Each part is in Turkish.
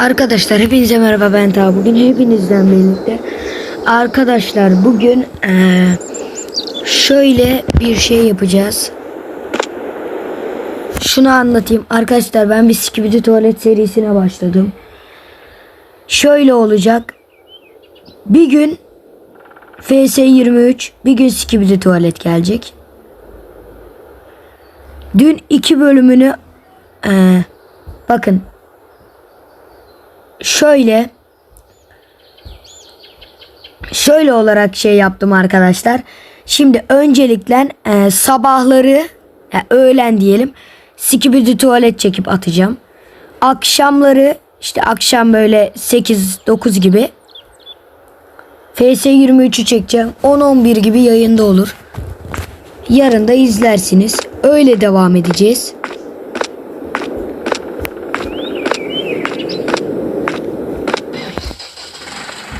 Arkadaşlar hepinize merhaba ben Ta. Bugün hepinizden birlikte arkadaşlar bugün eee, şöyle bir şey yapacağız. Şunu anlatayım. Arkadaşlar ben bir Skibidi Tuvalet serisine başladım. Şöyle olacak. Bir gün FS23 bir gün Skibidi Tuvalet gelecek. Dün iki bölümünü eee, bakın şöyle şöyle olarak şey yaptım arkadaşlar. Şimdi öncelikle e, sabahları ya öğlen diyelim sikibidi tuvalet çekip atacağım. Akşamları işte akşam böyle 8-9 gibi FS23'ü çekeceğim. 10-11 gibi yayında olur. Yarın da izlersiniz. Öyle devam edeceğiz.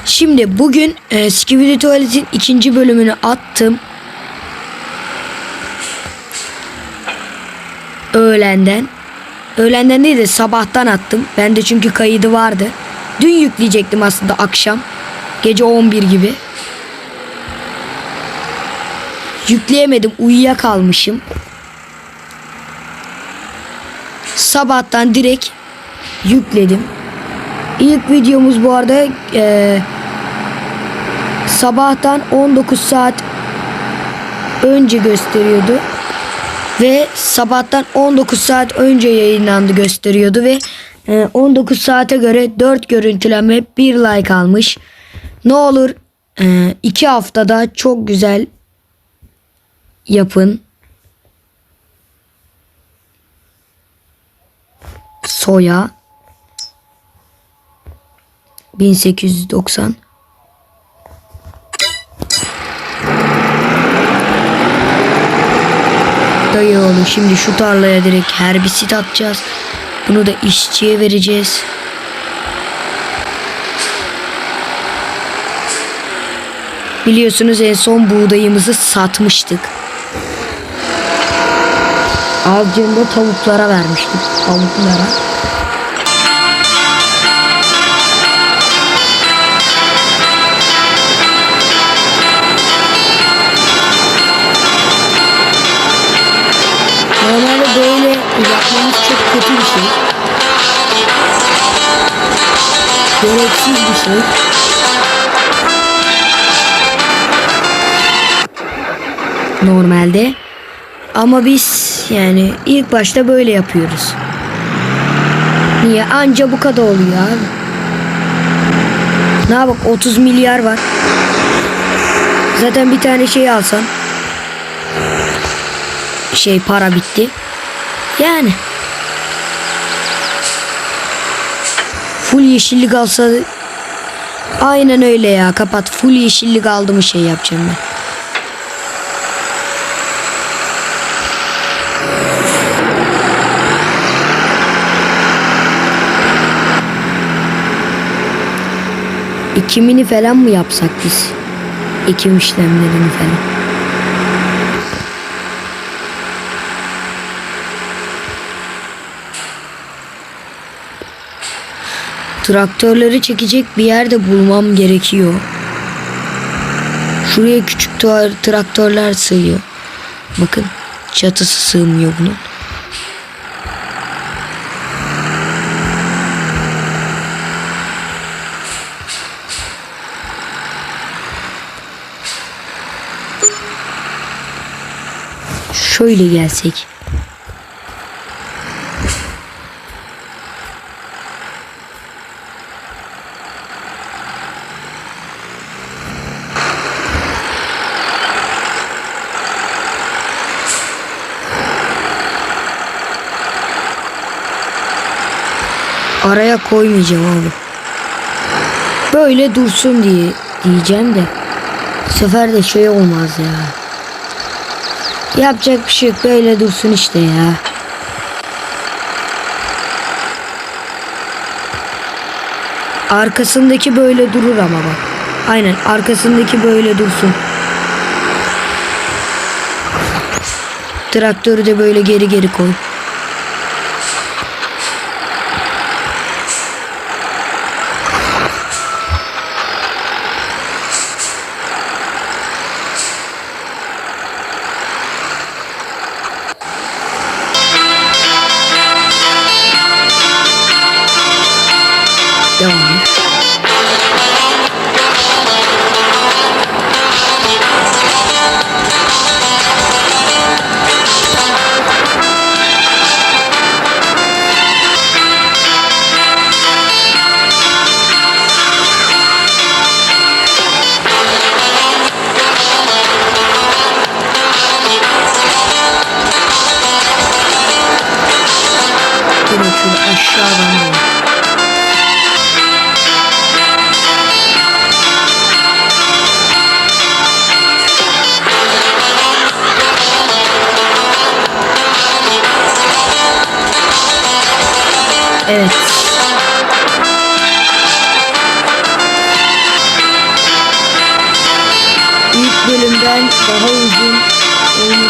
Şimdi bugün e, Skibidi Tuvalet'in ikinci bölümünü attım. Öğlenden. Öğlenden değil de sabahtan attım. Bende çünkü kaydı vardı. Dün yükleyecektim aslında akşam. Gece 11 gibi. Yükleyemedim. Uyuyakalmışım. Sabahtan direkt yükledim. İlk videomuz bu arada eee, sabahtan 19 saat önce gösteriyordu. Ve sabahtan 19 saat önce yayınlandı gösteriyordu ve e, 19 saate göre 4 görüntülenme 1 like almış. Ne olur 2 haftada çok güzel yapın. Soya 1890 Dayı oğlum şimdi şu tarlaya direkt herbisit atacağız. Bunu da işçiye vereceğiz. Biliyorsunuz en son buğdayımızı satmıştık. Avcında tavuklara vermiştik. Tavuklara. Normalde böyle yapmamız çok kötü bir şey. Gereksiz bir şey. Normalde. Ama biz yani ilk başta böyle yapıyoruz. Niye? Anca bu kadar oluyor abi. Ne bak 30 milyar var. Zaten bir tane şey alsan şey para bitti. Yani full yeşillik alsa aynen öyle ya kapat full yeşillik aldı mı şey yapacağım ben. Ekimini falan mı yapsak biz? Ekim işlemlerini falan. Traktörleri çekecek bir yerde bulmam gerekiyor. Şuraya küçük tra- traktörler sığıyor. Bakın çatısı sığmıyor bunun. Şöyle gelsek. Araya koymayacağım abi. Böyle dursun diye diyeceğim de. Bu sefer de şey olmaz ya. Yapacak bir şey yok. Böyle dursun işte ya. Arkasındaki böyle durur ama bak. Aynen arkasındaki böyle dursun. Traktörü de böyle geri geri koy.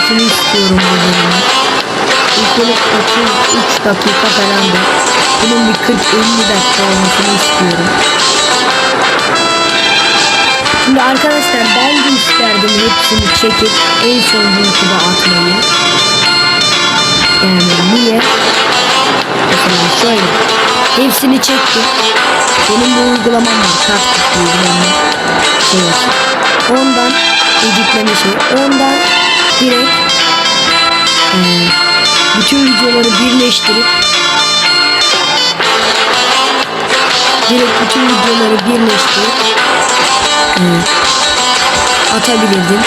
Olmasını istiyorum bu bölümün. İlk bölüm 33 dakika falan da. Bunun bir 40-50 dakika olmasını istiyorum. Şimdi arkadaşlar ben de isterdim hepsini çekip en son YouTube'a atmayı. Yani niye? Mesela şöyle. Hepsini çektim. Benim bir uygulamam var. Taktik uygulama. Şey var. Ondan editleme şey. Ondan direkt eee, bütün videoları birleştirip direkt bütün videoları birleştirip eee, atabilirdim.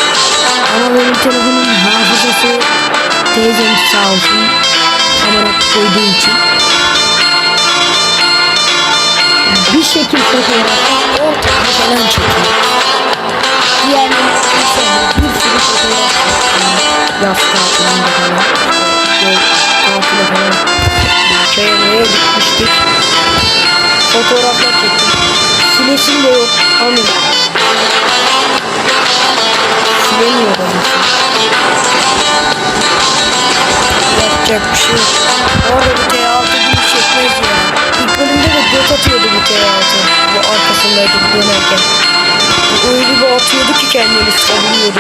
Ama benim telefonun hafızası teyzem sağ olsun kamera koyduğu için bir şekil fotoğraf ortada falan çekiyor. Sonra bir Yaz tatilinde falan. Şey, tatile falan. Möye gitmiştik. Fotoğraflar çektim. Silesim de yok. Ama silemiyor da Yapacak bir şey yok. Orada bu T6 gibi çekmez ya. İlk bölümde de göt atıyordu bu T6. Bu arkasındaydı dönerken. Öyle bir atıyordu ki kendini savunuyordu.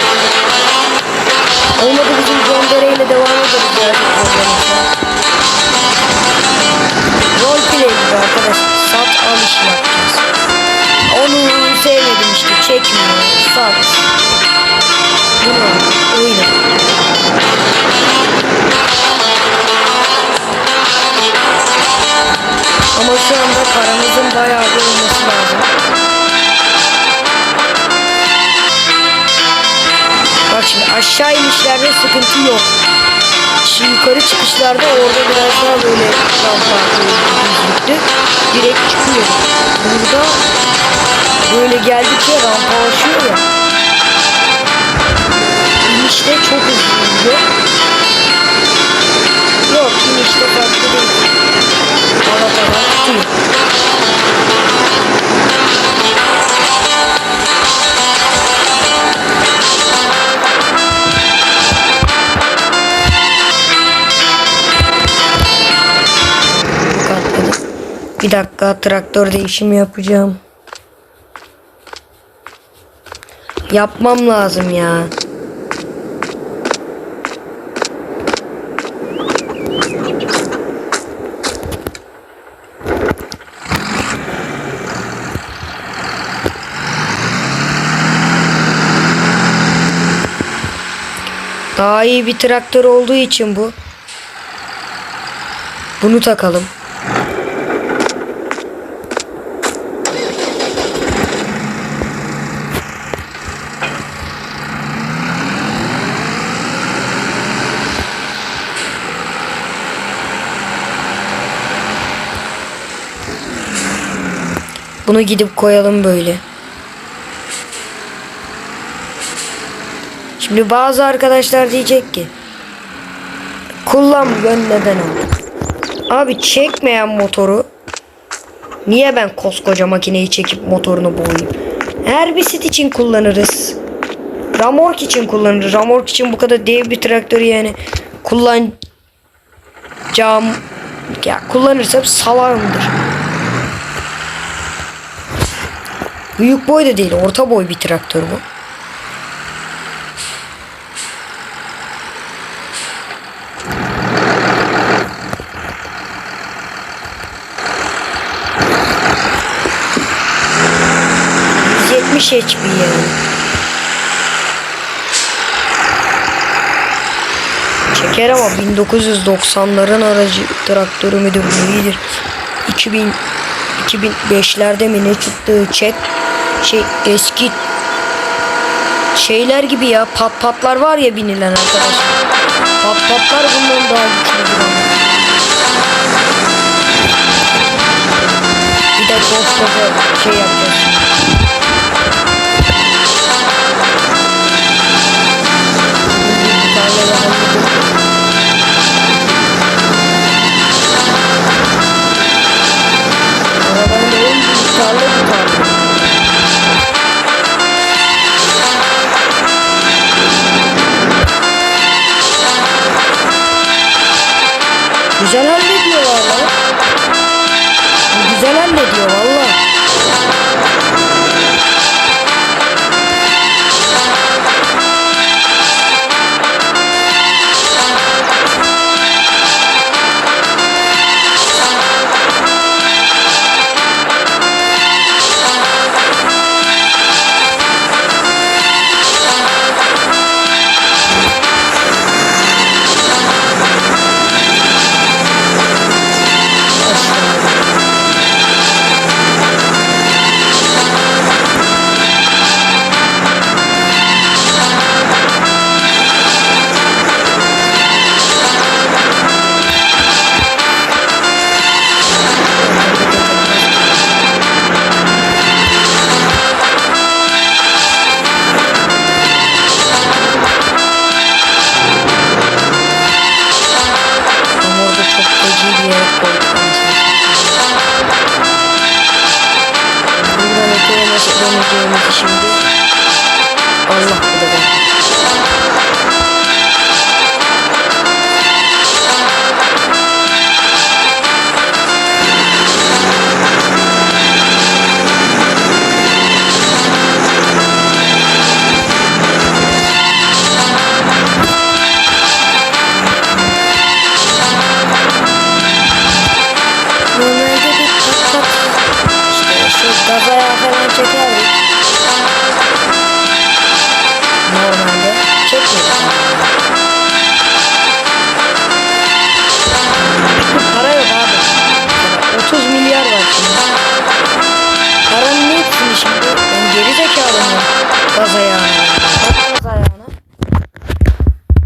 Olmadı bizim göndereyle devam ederiz sıkıntı yok. Şimdi yukarı çıkışlarda orada biraz daha böyle rampa düzlüktü. Direkt çıkıyor. Burada böyle geldikçe rampalaşıyor ya. İnişte çok hızlı. Yok inişte farklı Bir dakika traktör değişimi yapacağım. Yapmam lazım ya. Daha iyi bir traktör olduğu için bu. Bunu takalım. Bunu gidip koyalım böyle. Şimdi bazı arkadaşlar diyecek ki kullanmıyor neden aldın? Abi çekmeyen motoru niye ben koskoca makineyi çekip motorunu boğayım? Her bisit için kullanırız. Ramork için kullanırız. Ramork için bu kadar dev bir traktörü yani kullanacağım ya kullanırsam salarımdır. Büyük boy da değil orta boy bir traktör bu. 70 HP yani. Çeker ama 1990'ların aracı traktörü müdür neyidir? 2000 2005'lerde mi ne çıktı çek şey eski şeyler gibi ya pat patlar var ya binilen arkadaşlar. Pat patlar bundan daha ama. Bir de koskoca şey yapacağız. Bir tane daha 哦，你。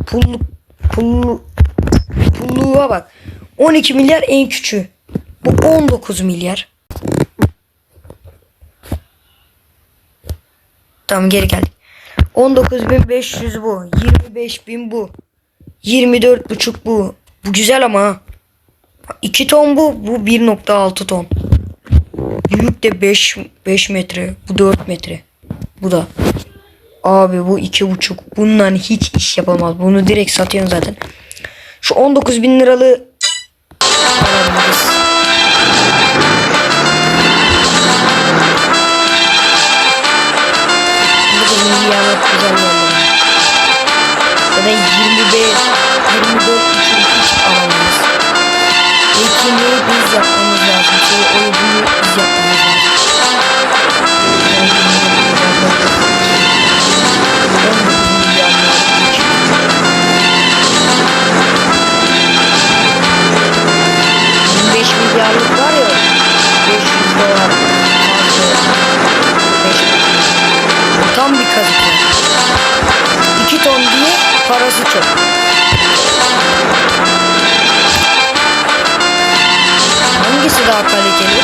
Pulluk, pullu, pulluğa bak. 12 milyar en küçüğü. Bu 19 milyar. Tamam geri geldik. 19.500 bu. 25.000 bu. 24.5 bu. Bu güzel ama ha. 2 ton bu. Bu 1.6 ton. Büyük de 5, 5 metre. Bu 4 metre. Bu da. Abi bu 2.5. Bundan hiç iş yapamaz. Bunu direkt satıyorsun zaten. Şu 19 bin liralı oldu. Ya da 25, 24 için hiç alamayız. Ekini biz yapmamız lazım. O büyü biz yapmamız lazım. Tam bir kazık. 2 ton diye parası çok. Hangisi daha kaliteli?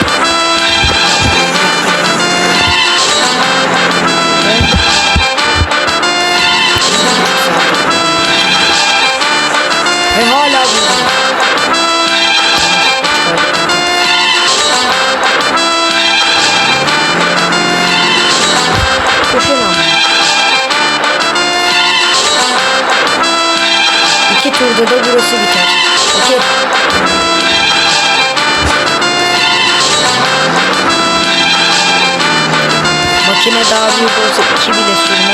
ダービー法則日々ですね。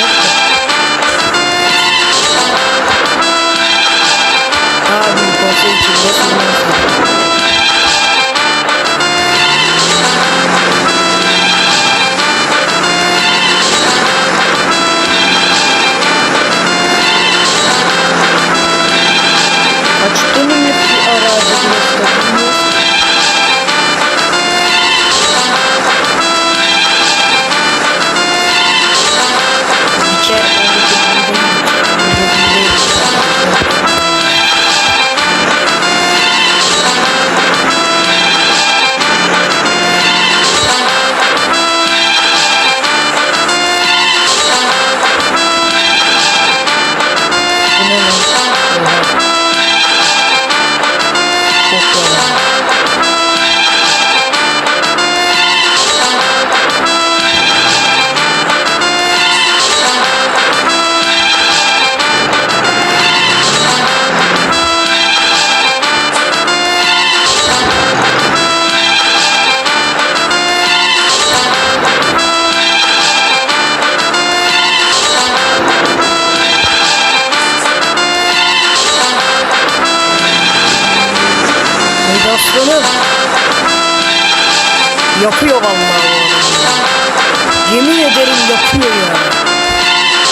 Yapıyor vallahi bu adam ya. Yemin ederim yapıyor ya.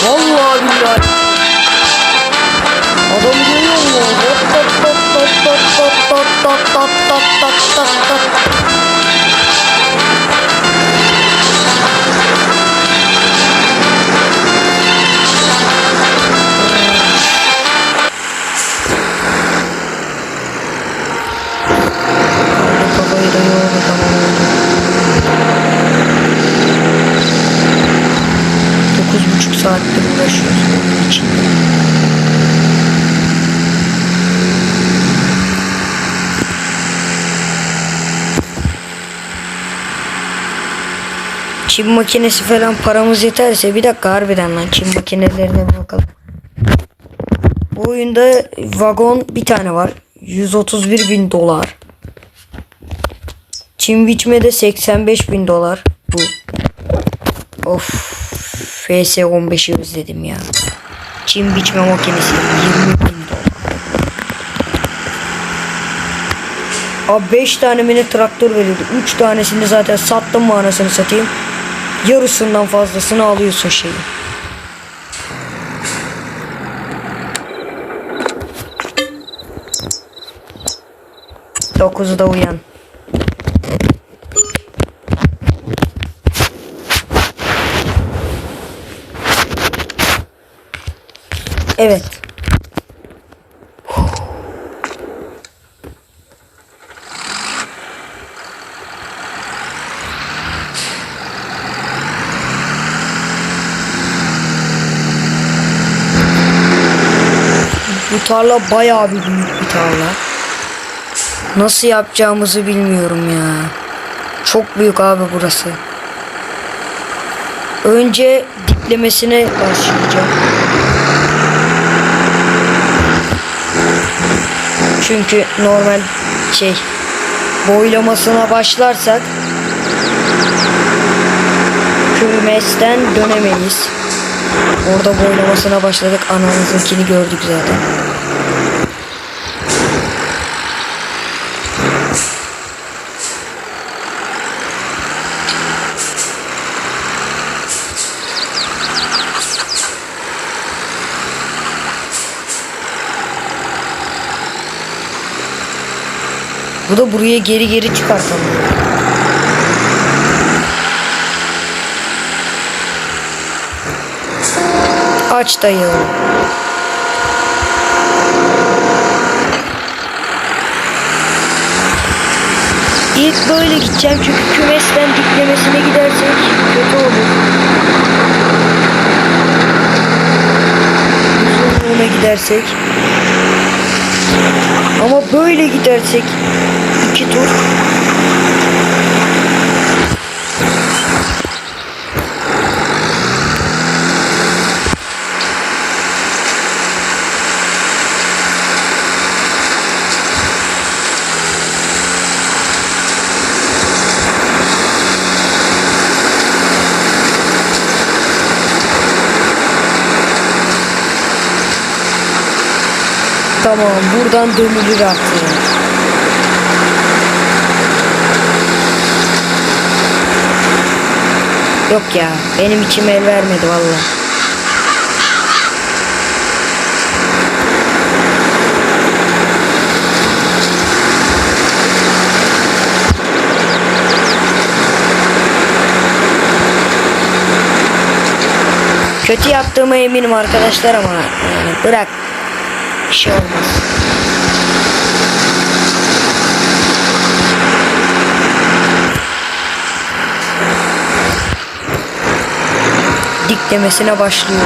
Vallahi billahi. Adam görüyor musun? Hop hop hop hop hop hop hop hop hop hop hop hop hop. Çim makinesi falan paramız yeterse bir dakika harbiden lan çim makinelerine bakalım. Bu oyunda vagon bir tane var. 131 bin dolar. Çim biçmede 85 bin dolar. Bu. Of. FS 15'i özledim ya. Çim biçme makinesi 20 bin dolar. Abi 5 tane mini traktör veriyordu. 3 tanesini zaten sattım mı anasını satayım. Yarısından fazlasını alıyorsun şeyi. Dokuzda uyan. Evet. Bu tarla bayağı bir büyük bir tarla. Nasıl yapacağımızı bilmiyorum ya. Çok büyük abi burası. Önce diplemesine başlayacağım. Çünkü normal şey boylamasına başlarsak kümesten dönemeyiz. Orada boylamasına başladık. Anamızınkini gördük zaten. Bu da buraya geri geri çıkartamıyor. Aç dayı. İlk böyle gideceğim çünkü kümesten diklemesine gidersek kötü olur. Uzunluğuna gidersek. Böyle gidersek iki tur Tamam buradan dönülür artık. Yok ya benim içim el vermedi valla. Kötü yaptığıma eminim arkadaşlar ama yani bırak şey olmaz. Diklemesine başlıyor.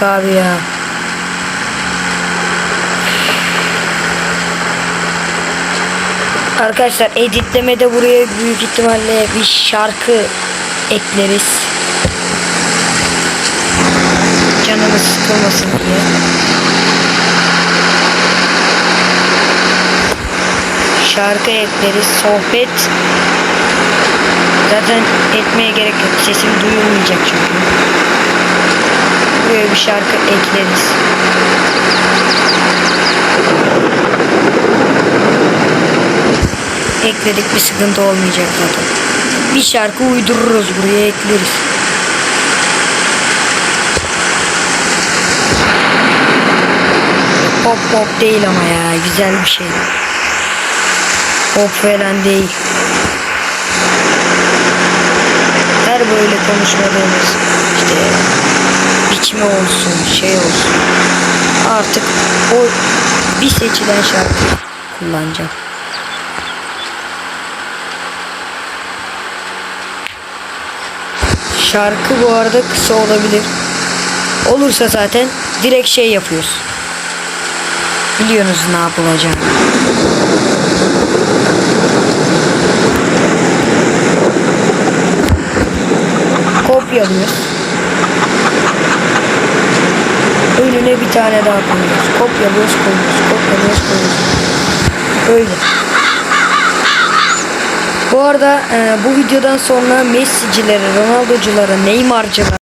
Yok abi ya. Arkadaşlar editlemede buraya büyük ihtimalle bir şarkı ekleriz. Canımız sıkılmasın diye. Şarkı ekleriz. Sohbet zaten etmeye gerek yok. Sesim duyulmayacak çünkü. Buraya bir şarkı ekleriz. Ekledik bir sıkıntı olmayacak zaten. Bir şarkı uydururuz buraya ekleriz. Pop pop değil ama ya güzel bir şey. Pop falan değil. Her böyle konuşmadığımız işte biçimi olsun, şey olsun. Artık o bir seçilen şarkı kullanacağım. Şarkı bu arada kısa olabilir. Olursa zaten direkt şey yapıyoruz. Biliyorsunuz ne yapılacağını. Kopyalıyoruz. Önüne bir tane daha koyuyoruz. Kopyalıyoruz, koyuyoruz. Kopyalıyoruz, koyuyoruz. Öyle. Bu arada e, bu videodan sonra Messi'cilere, Ronaldo'culara, Neymar'cılara